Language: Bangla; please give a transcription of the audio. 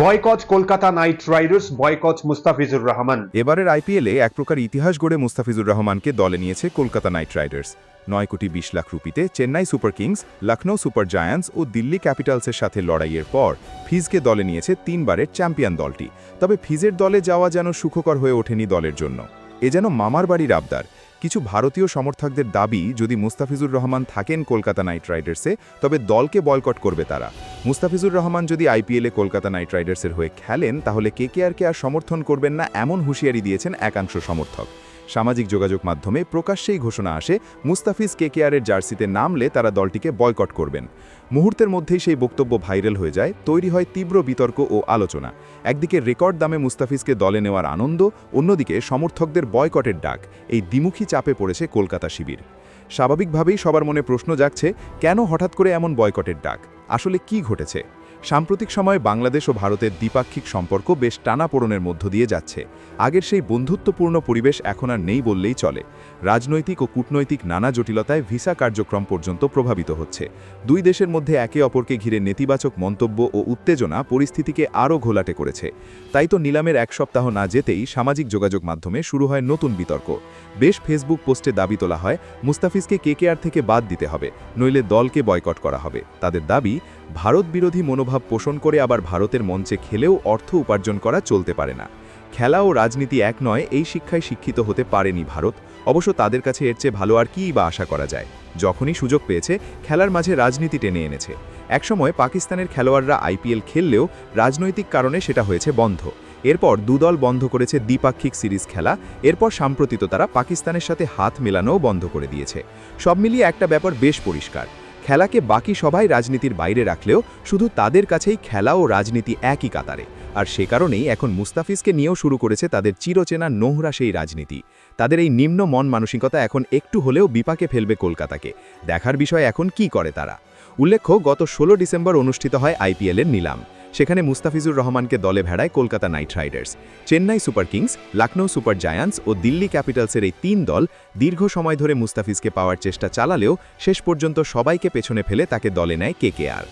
Boycott Kolkata knight riders, boycott Mustafizur Rahman. এবারের আইপিএলে এক প্রকার ইতিহাস গড়ে মুস্তাফিজুর রহমানকে দলে নিয়েছে কলকাতা নাইট রাইডার্স। নয় কোটি বিশ lakh রুপিতে Chennai super kings Lucknow super giants ও দিল্লি ক্যাপিটালসের সাথে লড়াইয়ের পর ফিজকে দলে নিয়েছে তিনবারের চ্যাম্পিয়ন দলটি। তবে ফিজের দলে যাওয়া যেন সুখকর হয়ে ওঠেনি দলের জন্য। এ যেন মামার বাড়ির আবদার। কিছু ভারতীয় সমর্থকদের দাবি, যদি মুস্তাফিজুর রহমান থাকেন কলকাতা নাইট রাইডার্সে, তবে দলকে বয়কট করবে তারা। মুস্তাফিজুর রহমান যদি আইপিএলে কলকাতা নাইট রাইডার্সের হয়ে খেলেন, তাহলে কেকেআরকে আর সমর্থন করবেন না এমন হুঁশিয়ারি দিয়েছেন একাংশ সমর্থক। সামাজিক যোগাযোগ মাধ্যমে প্রকাশ্যেই ঘোষণা আসে, মুস্তাফিজ কেকেআরের জার্সিতে নামলে তারা দলটিকে বয়কট করবেন। মুহূর্তের মধ্যেই সেই বক্তব্য ভাইরাল হয়ে যায়, তৈরি হয় তীব্র বিতর্ক ও আলোচনা। একদিকে রেকর্ড দামে মুস্তাফিজকে দলে নেওয়ার আনন্দ, অন্যদিকে সমর্থকদের বয়কটের ডাক, এই দ্বিমুখী চাপে পড়েছে কলকাতা শিবির। স্বাভাবিকভাবেই সবার মনে প্রশ্ন জাগছে, কেন হঠাৎ করে এমন বয়কটের ডাক? আসলে কি ঘটেছে? সাম্প্রতিক সময়ে বাংলাদেশ ও ভারতের দ্বিপাক্ষিক সম্পর্ক বেশ টানাপোড়নের মধ্য দিয়ে যাচ্ছে। আগের সেই বন্ধুত্বপূর্ণ পরিবেশ এখন আর নেই বললেই চলে। রাজনৈতিক ও কূটনৈতিক নানা জটিলতায় ভিসা কার্যক্রম পর্যন্ত প্রভাবিত হচ্ছে। দুই দেশের মধ্যে একে অপরকে ঘিরে নেতিবাচক মন্তব্য ও উত্তেজনা পরিস্থিতিকে আরও ঘোলাটে করেছে। তাই তো নিলামের এক সপ্তাহ না যেতেই সামাজিক যোগাযোগ মাধ্যমে শুরু হয় নতুন বিতর্ক। বেশ ফেসবুক পোস্টে দাবি তোলা হয়, মুস্তাফিজকে কেকেআর থেকে বাদ দিতে হবে, নইলে দলকে বয়কট করা হবে। তাদের দাবি, ভারত বিরোধী মনোভাব পোষণ করে আবার ভারতের মঞ্চে খেলেও অর্থ উপার্জন করা চলতে পারে না। খেলা ও রাজনীতি এক নয়, এই শিক্ষায় শিক্ষিত হতে পারেনি ভারত। অবশ্য তাদের কাছে এর চেয়ে ভালো আর কীই বা আশা করা যায়? যখনই সুযোগ পেয়েছে, খেলার মাঝে রাজনীতি টেনে এনেছে। একসময় পাকিস্তানের খেলোয়াড়রা আইপিএল খেললেও রাজনৈতিক কারণে সেটা হয়েছে বন্ধ। এরপর দুদল বন্ধ করেছে দ্বিপাক্ষিক সিরিজ খেলা। এরপর সাম্প্রতিত তারা পাকিস্তানের সাথে হাত মেলানোও বন্ধ করে দিয়েছে। সব মিলিয়ে একটা ব্যাপার বেশ পরিষ্কার। খেলাকে বাকি সবাই রাজনীতির বাইরে রাখলেও শুধু তাদের কাছেই খেলা ও রাজনীতি একই কাতারে। আর সে কারণেই এখন মুস্তাফিজকে নিয়েও শুরু করেছে তাদের চিরচেনা নোহরা সেই রাজনীতি। তাদের এই নিম্ন মন মানসিকতা এখন একটু হলেও বিপাকে ফেলবে কলকাতাকে। দেখার বিষয় এখন কি করে তারা? উল্লেখ্য, গত ১৬ ডিসেম্বর অনুষ্ঠিত হয় আইপিএলের নিলাম। সেখানে মুস্তাফিজুর রহমানকে দলে ভেড়ায় Kolkata knight riders, Chennai super kings, Lucknow super giants ও দিল্লি ক্যাপিটালসের এই তিন দল দীর্ঘ সময় ধরে মুস্তাফিজকে পাওয়ার চেষ্টা চালালেও শেষ পর্যন্ত সবাইকে পেছনে ফেলে তাকে দলে নেয় কেকেআর